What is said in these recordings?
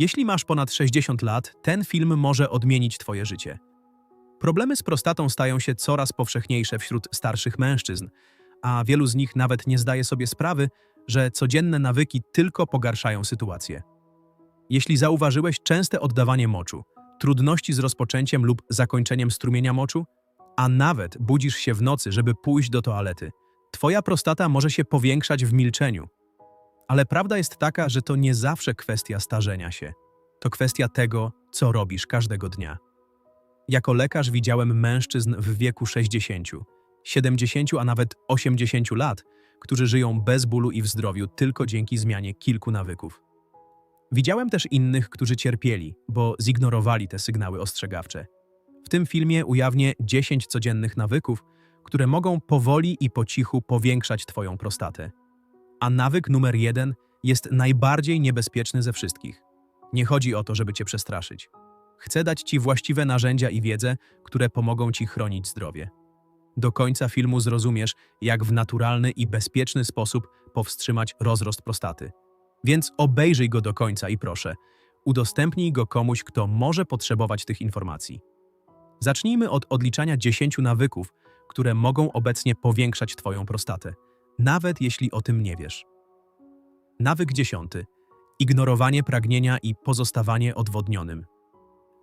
Jeśli masz ponad 60 lat, ten film może odmienić Twoje życie. Problemy z prostatą stają się coraz powszechniejsze wśród starszych mężczyzn, a wielu z nich nawet nie zdaje sobie sprawy, że codzienne nawyki tylko pogarszają sytuację. Jeśli zauważyłeś częste oddawanie moczu, trudności z rozpoczęciem lub zakończeniem strumienia moczu, a nawet budzisz się w nocy, żeby pójść do toalety, twoja prostata może się powiększać w milczeniu. Ale prawda jest taka, że to nie zawsze kwestia starzenia się. To kwestia tego, co robisz każdego dnia. Jako lekarz widziałem mężczyzn w wieku 60, 70, a nawet 80 lat, którzy żyją bez bólu i w zdrowiu tylko dzięki zmianie kilku nawyków. Widziałem też innych, którzy cierpieli, bo zignorowali te sygnały ostrzegawcze. W tym filmie ujawnię 10 codziennych nawyków, które mogą powoli i po cichu powiększać Twoją prostatę. A nawyk numer jeden jest najbardziej niebezpieczny ze wszystkich. Nie chodzi o to, żeby Cię przestraszyć. Chcę dać Ci właściwe narzędzia i wiedzę, które pomogą Ci chronić zdrowie. Do końca filmu zrozumiesz, jak w naturalny i bezpieczny sposób powstrzymać rozrost prostaty. Więc obejrzyj go do końca i proszę, udostępnij go komuś, kto może potrzebować tych informacji. Zacznijmy od odliczania 10 nawyków, które mogą obecnie powiększać Twoją prostatę, nawet jeśli o tym nie wiesz. Nawyk 10. Ignorowanie pragnienia i pozostawanie odwodnionym.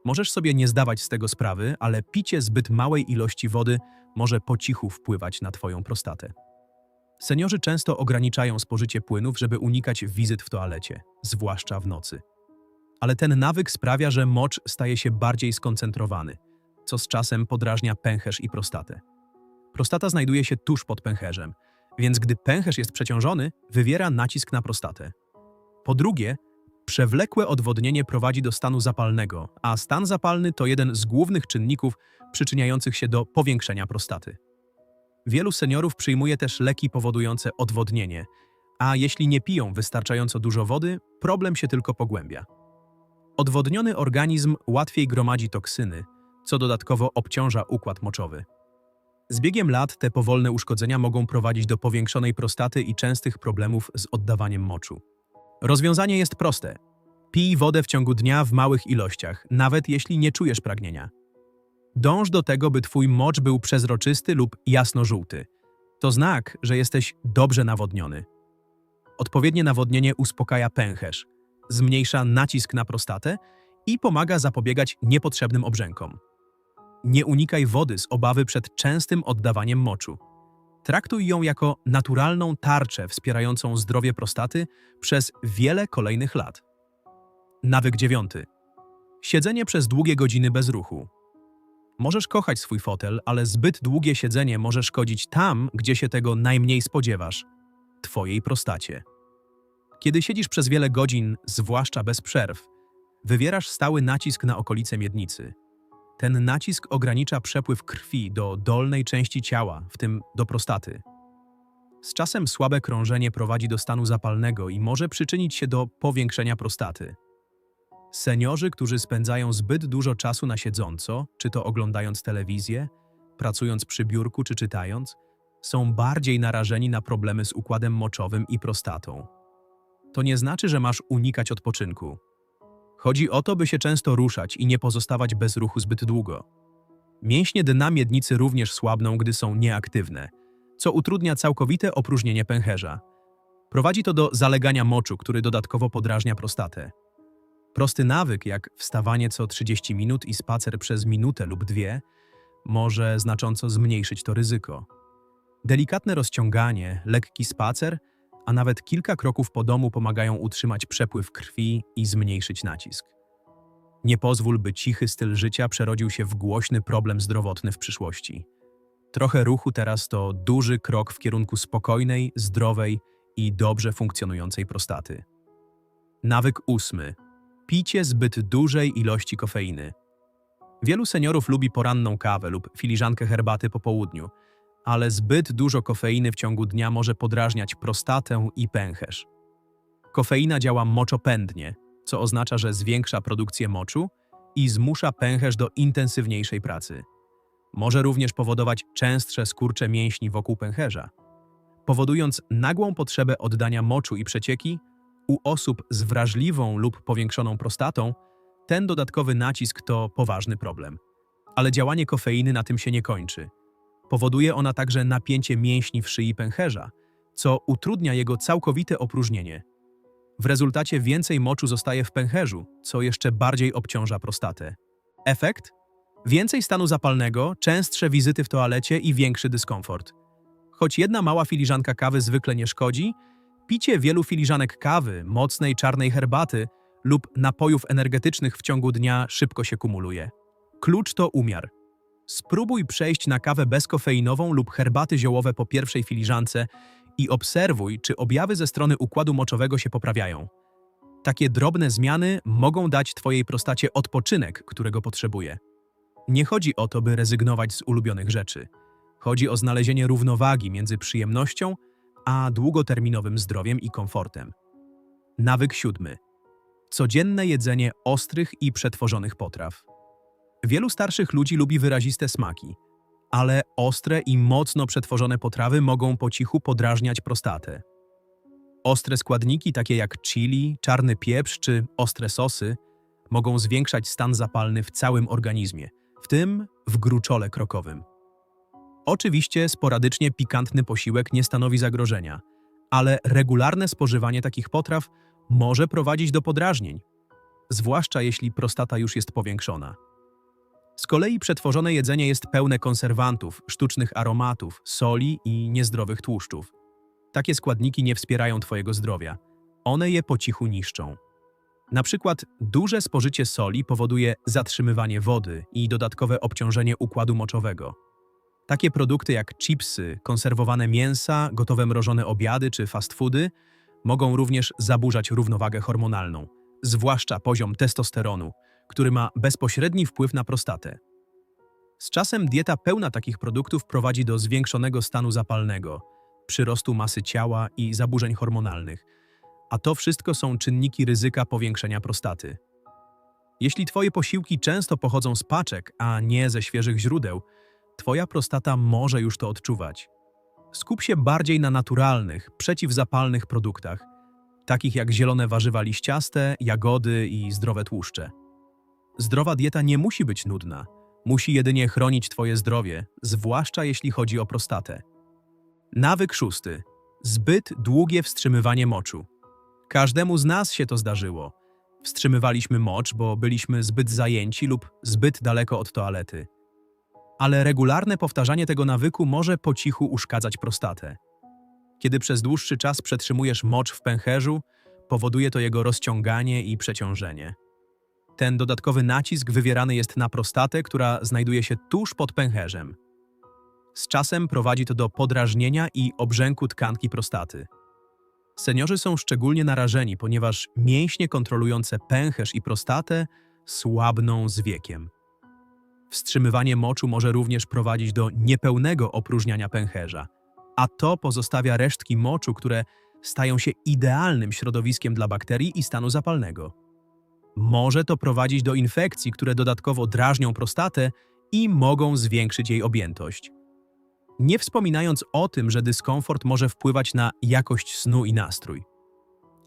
Możesz sobie nie zdawać z tego sprawy, ale picie zbyt małej ilości wody może po cichu wpływać na Twoją prostatę. Seniorzy często ograniczają spożycie płynów, żeby unikać wizyt w toalecie, zwłaszcza w nocy. Ale ten nawyk sprawia, że mocz staje się bardziej skoncentrowany, co z czasem podrażnia pęcherz i prostatę. Prostata znajduje się tuż pod pęcherzem, więc gdy pęcherz jest przeciążony, wywiera nacisk na prostatę. Po drugie, przewlekłe odwodnienie prowadzi do stanu zapalnego, a stan zapalny to jeden z głównych czynników przyczyniających się do powiększenia prostaty. Wielu seniorów przyjmuje też leki powodujące odwodnienie, a jeśli nie piją wystarczająco dużo wody, problem się tylko pogłębia. Odwodniony organizm łatwiej gromadzi toksyny, co dodatkowo obciąża układ moczowy. Z biegiem lat te powolne uszkodzenia mogą prowadzić do powiększonej prostaty i częstych problemów z oddawaniem moczu. Rozwiązanie jest proste. Pij wodę w ciągu dnia w małych ilościach, nawet jeśli nie czujesz pragnienia. Dąż do tego, by twój mocz był przezroczysty lub jasno-żółty. To znak, że jesteś dobrze nawodniony. Odpowiednie nawodnienie uspokaja pęcherz, zmniejsza nacisk na prostatę i pomaga zapobiegać niepotrzebnym obrzękom. Nie unikaj wody z obawy przed częstym oddawaniem moczu. Traktuj ją jako naturalną tarczę wspierającą zdrowie prostaty przez wiele kolejnych lat. Nawyk dziewiąty. Siedzenie przez długie godziny bez ruchu. Możesz kochać swój fotel, ale zbyt długie siedzenie może szkodzić tam, gdzie się tego najmniej spodziewasz Twojej prostacie. Kiedy siedzisz przez wiele godzin, zwłaszcza bez przerw, wywierasz stały nacisk na okolice miednicy. Ten nacisk ogranicza przepływ krwi do dolnej części ciała, w tym do prostaty. Z czasem słabe krążenie prowadzi do stanu zapalnego i może przyczynić się do powiększenia prostaty. Seniorzy, którzy spędzają zbyt dużo czasu na siedząco, czy to oglądając telewizję, pracując przy biurku czy czytając, są bardziej narażeni na problemy z układem moczowym i prostatą. To nie znaczy, że masz unikać odpoczynku. Chodzi o to, by się często ruszać i nie pozostawać bez ruchu zbyt długo. Mięśnie dna miednicy również słabną, gdy są nieaktywne, co utrudnia całkowite opróżnienie pęcherza. Prowadzi to do zalegania moczu, który dodatkowo podrażnia prostatę. Prosty nawyk, jak wstawanie co 30 minut i spacer przez minutę lub dwie, może znacząco zmniejszyć to ryzyko. Delikatne rozciąganie, lekki spacer, a nawet kilka kroków po domu pomagają utrzymać przepływ krwi i zmniejszyć nacisk. Nie pozwól, by cichy styl życia przerodził się w głośny problem zdrowotny w przyszłości. Trochę ruchu teraz to duży krok w kierunku spokojnej, zdrowej i dobrze funkcjonującej prostaty. Nawyk ósmy Picie zbyt dużej ilości kofeiny. Wielu seniorów lubi poranną kawę lub filiżankę herbaty po południu, ale zbyt dużo kofeiny w ciągu dnia może podrażniać prostatę i pęcherz. Kofeina działa moczopędnie, co oznacza, że zwiększa produkcję moczu i zmusza pęcherz do intensywniejszej pracy. Może również powodować częstsze skurcze mięśni wokół pęcherza, powodując nagłą potrzebę oddania moczu i przecieki U osób z wrażliwą lub powiększoną prostatą ten dodatkowy nacisk to poważny problem. Ale działanie kofeiny na tym się nie kończy. Powoduje ona także napięcie mięśni w szyi pęcherza, co utrudnia jego całkowite opróżnienie. W rezultacie więcej moczu zostaje w pęcherzu, co jeszcze bardziej obciąża prostatę. Efekt? Więcej stanu zapalnego, częstsze wizyty w toalecie i większy dyskomfort. Choć jedna mała filiżanka kawy zwykle nie szkodzi, picie wielu filiżanek kawy, mocnej czarnej herbaty lub napojów energetycznych w ciągu dnia szybko się kumuluje. Klucz to umiar. Spróbuj przejść na kawę bezkofeinową lub herbaty ziołowe po pierwszej filiżance i obserwuj, czy objawy ze strony układu moczowego się poprawiają. Takie drobne zmiany mogą dać Twojej prostacie odpoczynek, którego potrzebuje. Nie chodzi o to, by rezygnować z ulubionych rzeczy. Chodzi o znalezienie równowagi między przyjemnością a długoterminowym zdrowiem i komfortem. Nawyk siódmy. Codzienne jedzenie ostrych i przetworzonych potraw. Wielu starszych ludzi lubi wyraziste smaki, ale ostre i mocno przetworzone potrawy mogą po cichu podrażniać prostatę. Ostre składniki, takie jak chili, czarny pieprz czy ostre sosy, mogą zwiększać stan zapalny w całym organizmie, w tym w gruczole krokowym. Oczywiście sporadycznie pikantny posiłek nie stanowi zagrożenia, ale regularne spożywanie takich potraw może prowadzić do podrażnień, zwłaszcza jeśli prostata już jest powiększona. Z kolei przetworzone jedzenie jest pełne konserwantów, sztucznych aromatów, soli i niezdrowych tłuszczów. Takie składniki nie wspierają Twojego zdrowia. One je po cichu niszczą. Na przykład duże spożycie soli powoduje zatrzymywanie wody i dodatkowe obciążenie układu moczowego. Takie produkty jak chipsy, konserwowane mięsa, gotowe mrożone obiady czy fast foody mogą również zaburzać równowagę hormonalną, zwłaszcza poziom testosteronu, który ma bezpośredni wpływ na prostatę. Z czasem dieta pełna takich produktów prowadzi do zwiększonego stanu zapalnego, przyrostu masy ciała i zaburzeń hormonalnych, a to wszystko są czynniki ryzyka powiększenia prostaty. Jeśli Twoje posiłki często pochodzą z paczek, a nie ze świeżych źródeł, Twoja prostata może już to odczuwać. Skup się bardziej na naturalnych, przeciwzapalnych produktach, takich jak zielone warzywa liściaste, jagody i zdrowe tłuszcze. Zdrowa dieta nie musi być nudna, musi jedynie chronić Twoje zdrowie, zwłaszcza jeśli chodzi o prostatę. Nawyk szósty. Zbyt długie wstrzymywanie moczu. Każdemu z nas się to zdarzyło. Wstrzymywaliśmy mocz, bo byliśmy zbyt zajęci lub zbyt daleko od toalety. Ale regularne powtarzanie tego nawyku może po cichu uszkadzać prostatę. Kiedy przez dłuższy czas przetrzymujesz mocz w pęcherzu, powoduje to jego rozciąganie i przeciążenie. Ten dodatkowy nacisk wywierany jest na prostatę, która znajduje się tuż pod pęcherzem. Z czasem prowadzi to do podrażnienia i obrzęku tkanki prostaty. Seniorzy są szczególnie narażeni, ponieważ mięśnie kontrolujące pęcherz i prostatę słabną z wiekiem. Wstrzymywanie moczu może również prowadzić do niepełnego opróżniania pęcherza, a to pozostawia resztki moczu, które stają się idealnym środowiskiem dla bakterii i stanu zapalnego. Może to prowadzić do infekcji, które dodatkowo drażnią prostatę i mogą zwiększyć jej objętość. Nie wspominając o tym, że dyskomfort może wpływać na jakość snu i nastrój.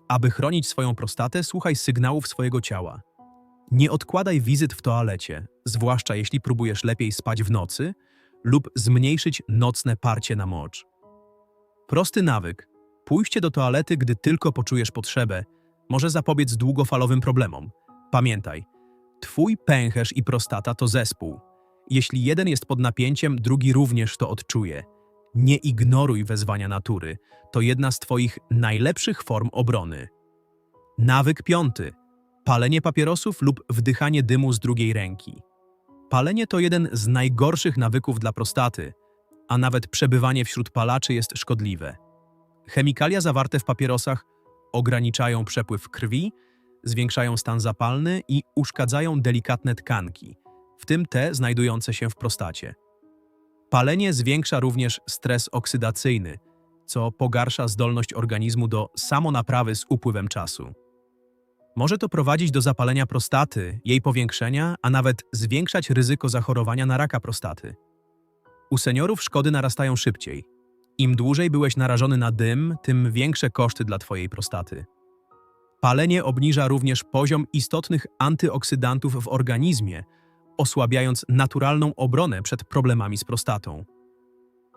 Aby chronić swoją prostatę, słuchaj sygnałów swojego ciała. Nie odkładaj wizyt w toalecie, zwłaszcza jeśli próbujesz lepiej spać w nocy lub zmniejszyć nocne parcie na mocz. Prosty nawyk. Pójście do toalety, gdy tylko poczujesz potrzebę, może zapobiec długofalowym problemom. Pamiętaj, twój pęcherz i prostata to zespół. Jeśli jeden jest pod napięciem, drugi również to odczuje. Nie ignoruj wezwania natury. To jedna z twoich najlepszych form obrony. Nawyk piąty. Palenie papierosów lub wdychanie dymu z drugiej ręki. Palenie to jeden z najgorszych nawyków dla prostaty, a nawet przebywanie wśród palaczy jest szkodliwe. Chemikalia zawarte w papierosach ograniczają przepływ krwi, zwiększają stan zapalny i uszkadzają delikatne tkanki, w tym te znajdujące się w prostacie. Palenie zwiększa również stres oksydacyjny, co pogarsza zdolność organizmu do samonaprawy z upływem czasu. Może to prowadzić do zapalenia prostaty, jej powiększenia, a nawet zwiększać ryzyko zachorowania na raka prostaty. U seniorów szkody narastają szybciej. Im dłużej byłeś narażony na dym, tym większe koszty dla Twojej prostaty. Palenie obniża również poziom istotnych antyoksydantów w organizmie, osłabiając naturalną obronę przed problemami z prostatą.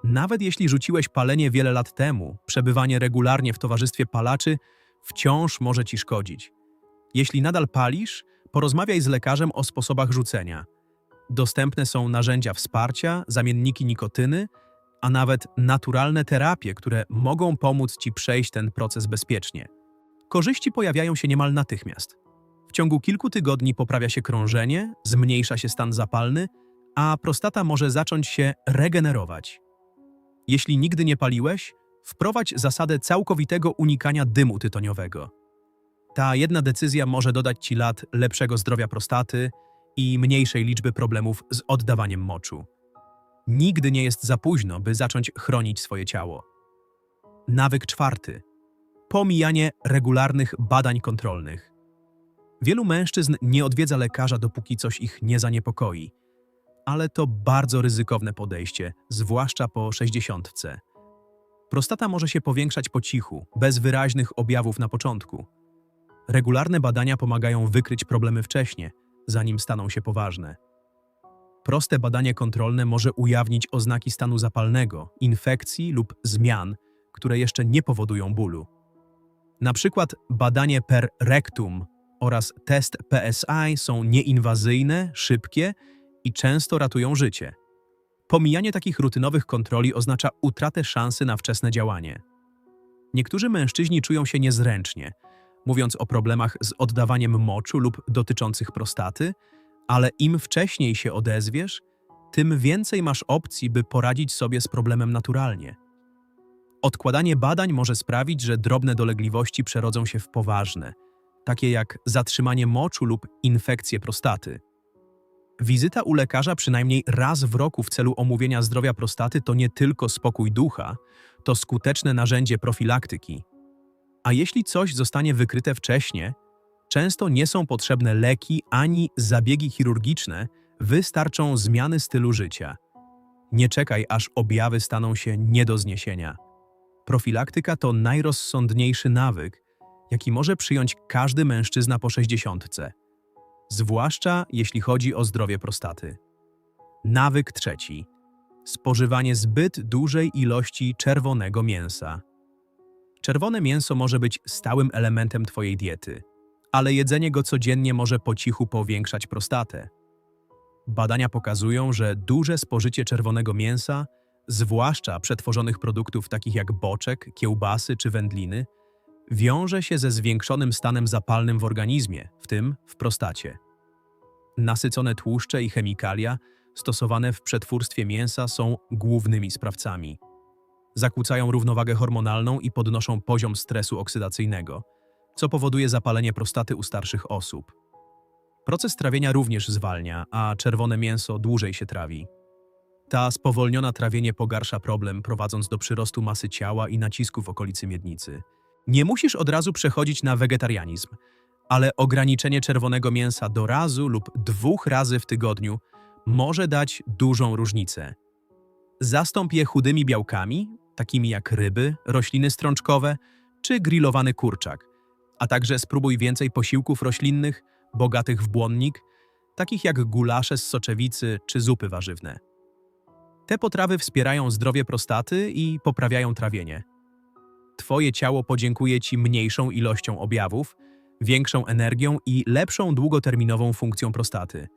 Nawet jeśli rzuciłeś palenie wiele lat temu, przebywanie regularnie w towarzystwie palaczy wciąż może ci szkodzić. Jeśli nadal palisz, porozmawiaj z lekarzem o sposobach rzucenia. Dostępne są narzędzia wsparcia, zamienniki nikotyny, a nawet naturalne terapie, które mogą pomóc ci przejść ten proces bezpiecznie. Korzyści pojawiają się niemal natychmiast. W ciągu kilku tygodni poprawia się krążenie, zmniejsza się stan zapalny, a prostata może zacząć się regenerować. Jeśli nigdy nie paliłeś, wprowadź zasadę całkowitego unikania dymu tytoniowego. Ta jedna decyzja może dodać ci lat lepszego zdrowia prostaty i mniejszej liczby problemów z oddawaniem moczu. Nigdy nie jest za późno, by zacząć chronić swoje ciało. Nawyk czwarty. Pomijanie regularnych badań kontrolnych. Wielu mężczyzn nie odwiedza lekarza, dopóki coś ich nie zaniepokoi. Ale to bardzo ryzykowne podejście, zwłaszcza po sześćdziesiątce. Prostata może się powiększać po cichu, bez wyraźnych objawów na początku. Regularne badania pomagają wykryć problemy wcześnie, zanim staną się poważne. Proste badanie kontrolne może ujawnić oznaki stanu zapalnego, infekcji lub zmian, które jeszcze nie powodują bólu. Na przykład badanie per rectum oraz test PSI są nieinwazyjne, szybkie i często ratują życie. Pomijanie takich rutynowych kontroli oznacza utratę szansy na wczesne działanie. Niektórzy mężczyźni czują się niezręcznie, mówiąc o problemach z oddawaniem moczu lub dotyczących prostaty, ale im wcześniej się odezwiesz, tym więcej masz opcji, by poradzić sobie z problemem naturalnie. Odkładanie badań może sprawić, że drobne dolegliwości przerodzą się w poważne, takie jak zatrzymanie moczu lub infekcje prostaty. Wizyta u lekarza przynajmniej raz w roku w celu omówienia zdrowia prostaty to nie tylko spokój ducha, to skuteczne narzędzie profilaktyki. A jeśli coś zostanie wykryte wcześnie, często nie są potrzebne leki ani zabiegi chirurgiczne, wystarczą zmiany stylu życia. Nie czekaj, aż objawy staną się nie do zniesienia. Profilaktyka to najrozsądniejszy nawyk, jaki może przyjąć każdy mężczyzna po sześćdziesiątce, zwłaszcza jeśli chodzi o zdrowie prostaty. Nawyk trzeci. Spożywanie zbyt dużej ilości czerwonego mięsa. Czerwone mięso może być stałym elementem Twojej diety, ale jedzenie go codziennie może po cichu powiększać prostatę. Badania pokazują, że duże spożycie czerwonego mięsa, zwłaszcza przetworzonych produktów takich jak boczek, kiełbasy czy wędliny, wiąże się ze zwiększonym stanem zapalnym w organizmie, w tym w prostacie. Nasycone tłuszcze i chemikalia stosowane w przetwórstwie mięsa są głównymi sprawcami. Zakłócają równowagę hormonalną i podnoszą poziom stresu oksydacyjnego, co powoduje zapalenie prostaty u starszych osób. Proces trawienia również zwalnia, a czerwone mięso dłużej się trawi. Ta spowolniona trawienie pogarsza problem, prowadząc do przyrostu masy ciała i nacisku w okolicy miednicy. Nie musisz od razu przechodzić na wegetarianizm, ale ograniczenie czerwonego mięsa do razu lub dwóch razy w tygodniu może dać dużą różnicę. Zastąp je chudymi białkami, takimi jak ryby, rośliny strączkowe czy grillowany kurczak, a także spróbuj więcej posiłków roślinnych, bogatych w błonnik, takich jak gulasze z soczewicy czy zupy warzywne. Te potrawy wspierają zdrowie prostaty i poprawiają trawienie. Twoje ciało podziękuje Ci mniejszą ilością objawów, większą energią i lepszą długoterminową funkcją prostaty.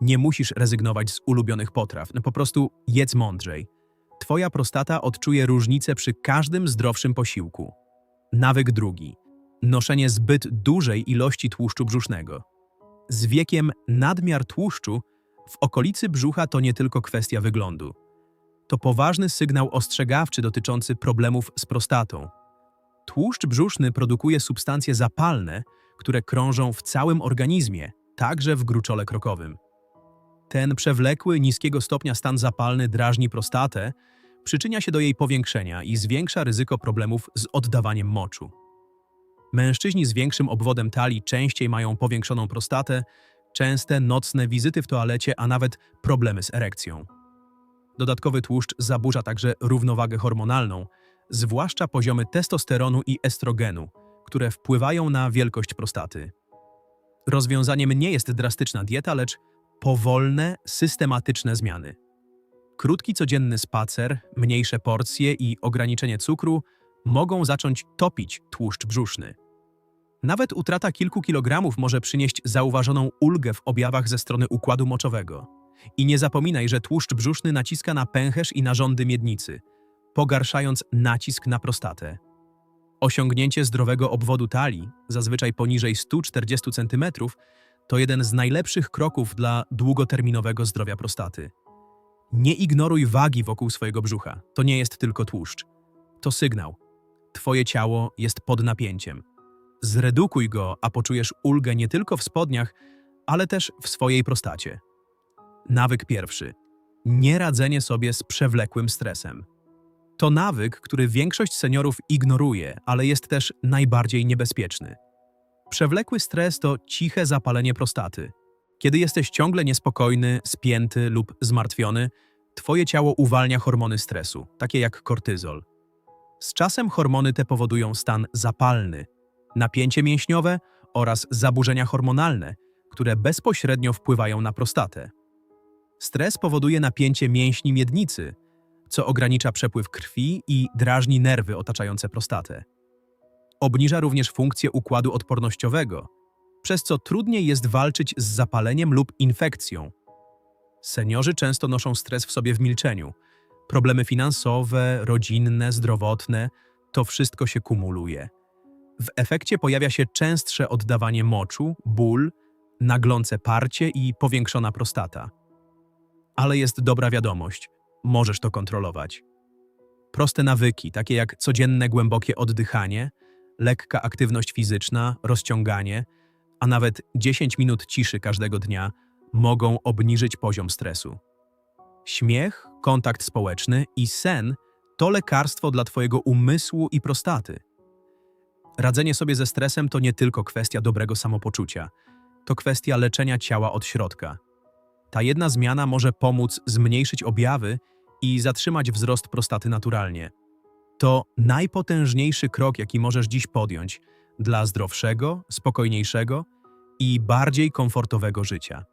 Nie musisz rezygnować z ulubionych potraw, no po prostu jedz mądrzej. Twoja prostata odczuje różnicę przy każdym zdrowszym posiłku. Nawyk drugi. Noszenie zbyt dużej ilości tłuszczu brzusznego. Z wiekiem nadmiar tłuszczu w okolicy brzucha to nie tylko kwestia wyglądu. To poważny sygnał ostrzegawczy dotyczący problemów z prostatą. Tłuszcz brzuszny produkuje substancje zapalne, które krążą w całym organizmie, także w gruczole krokowym. Ten przewlekły, niskiego stopnia stan zapalny drażni prostatę, przyczynia się do jej powiększenia i zwiększa ryzyko problemów z oddawaniem moczu. Mężczyźni z większym obwodem talii częściej mają powiększoną prostatę, częste nocne wizyty w toalecie, a nawet problemy z erekcją. Dodatkowy tłuszcz zaburza także równowagę hormonalną, zwłaszcza poziomy testosteronu i estrogenu, które wpływają na wielkość prostaty. Rozwiązaniem nie jest drastyczna dieta, lecz powolne, systematyczne zmiany. Krótki codzienny spacer, mniejsze porcje i ograniczenie cukru mogą zacząć topić tłuszcz brzuszny. Nawet utrata kilku kilogramów może przynieść zauważoną ulgę w objawach ze strony układu moczowego. I nie zapominaj, że tłuszcz brzuszny naciska na pęcherz i narządy miednicy, pogarszając nacisk na prostatę. Osiągnięcie zdrowego obwodu talii, zazwyczaj poniżej 140 cm, to jeden z najlepszych kroków dla długoterminowego zdrowia prostaty. Nie ignoruj wagi wokół swojego brzucha. To nie jest tylko tłuszcz. To sygnał. Twoje ciało jest pod napięciem. Zredukuj go, a poczujesz ulgę nie tylko w spodniach, ale też w swojej prostacie. Nawyk pierwszy. Nieradzenie sobie z przewlekłym stresem. To nawyk, który większość seniorów ignoruje, ale jest też najbardziej niebezpieczny. Przewlekły stres to ciche zapalenie prostaty. Kiedy jesteś ciągle niespokojny, spięty lub zmartwiony, twoje ciało uwalnia hormony stresu, takie jak kortyzol. Z czasem hormony te powodują stan zapalny, napięcie mięśniowe oraz zaburzenia hormonalne, które bezpośrednio wpływają na prostatę. Stres powoduje napięcie mięśni miednicy, co ogranicza przepływ krwi i drażni nerwy otaczające prostatę. Obniża również funkcję układu odpornościowego, przez co trudniej jest walczyć z zapaleniem lub infekcją. Seniorzy często noszą stres w sobie w milczeniu. Problemy finansowe, rodzinne, zdrowotne to wszystko się kumuluje. W efekcie pojawia się częstsze oddawanie moczu, ból, naglące parcie i powiększona prostata. Ale jest dobra wiadomość możesz to kontrolować. Proste nawyki, takie jak codzienne głębokie oddychanie, lekka aktywność fizyczna, rozciąganie, a nawet 10 minut ciszy każdego dnia mogą obniżyć poziom stresu. Śmiech, kontakt społeczny i sen to lekarstwo dla Twojego umysłu i prostaty. Radzenie sobie ze stresem to nie tylko kwestia dobrego samopoczucia, to kwestia leczenia ciała od środka. Ta jedna zmiana może pomóc zmniejszyć objawy i zatrzymać wzrost prostaty naturalnie. To najpotężniejszy krok, jaki możesz dziś podjąć dla zdrowszego, spokojniejszego i bardziej komfortowego życia.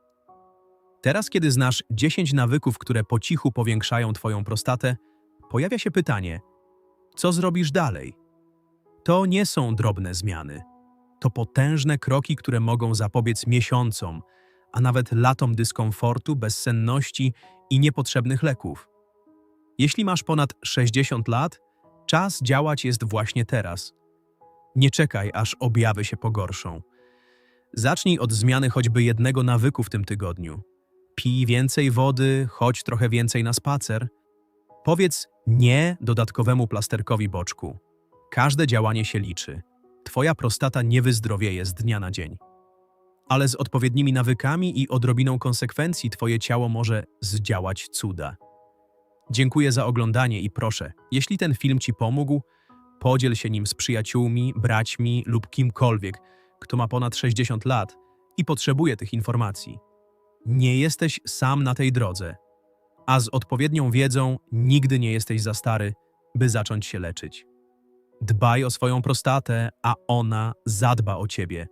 Teraz, kiedy znasz 10 nawyków, które po cichu powiększają Twoją prostatę, pojawia się pytanie: co zrobisz dalej? To nie są drobne zmiany. To potężne kroki, które mogą zapobiec miesiącom, a nawet latom dyskomfortu, bezsenności i niepotrzebnych leków. Jeśli masz ponad 60 lat, czas działać jest właśnie teraz. Nie czekaj, aż objawy się pogorszą. Zacznij od zmiany choćby jednego nawyku w tym tygodniu. Pij więcej wody, chodź trochę więcej na spacer. Powiedz nie dodatkowemu plasterkowi boczku. Każde działanie się liczy. Twoja prostata nie wyzdrowieje z dnia na dzień. Ale z odpowiednimi nawykami i odrobiną konsekwencji Twoje ciało może zdziałać cuda. Dziękuję za oglądanie i proszę, jeśli ten film Ci pomógł, podziel się nim z przyjaciółmi, braćmi lub kimkolwiek, kto ma ponad 60 lat i potrzebuje tych informacji. Nie jesteś sam na tej drodze, a z odpowiednią wiedzą nigdy nie jesteś za stary, by zacząć się leczyć. Dbaj o swoją prostatę, a ona zadba o ciebie.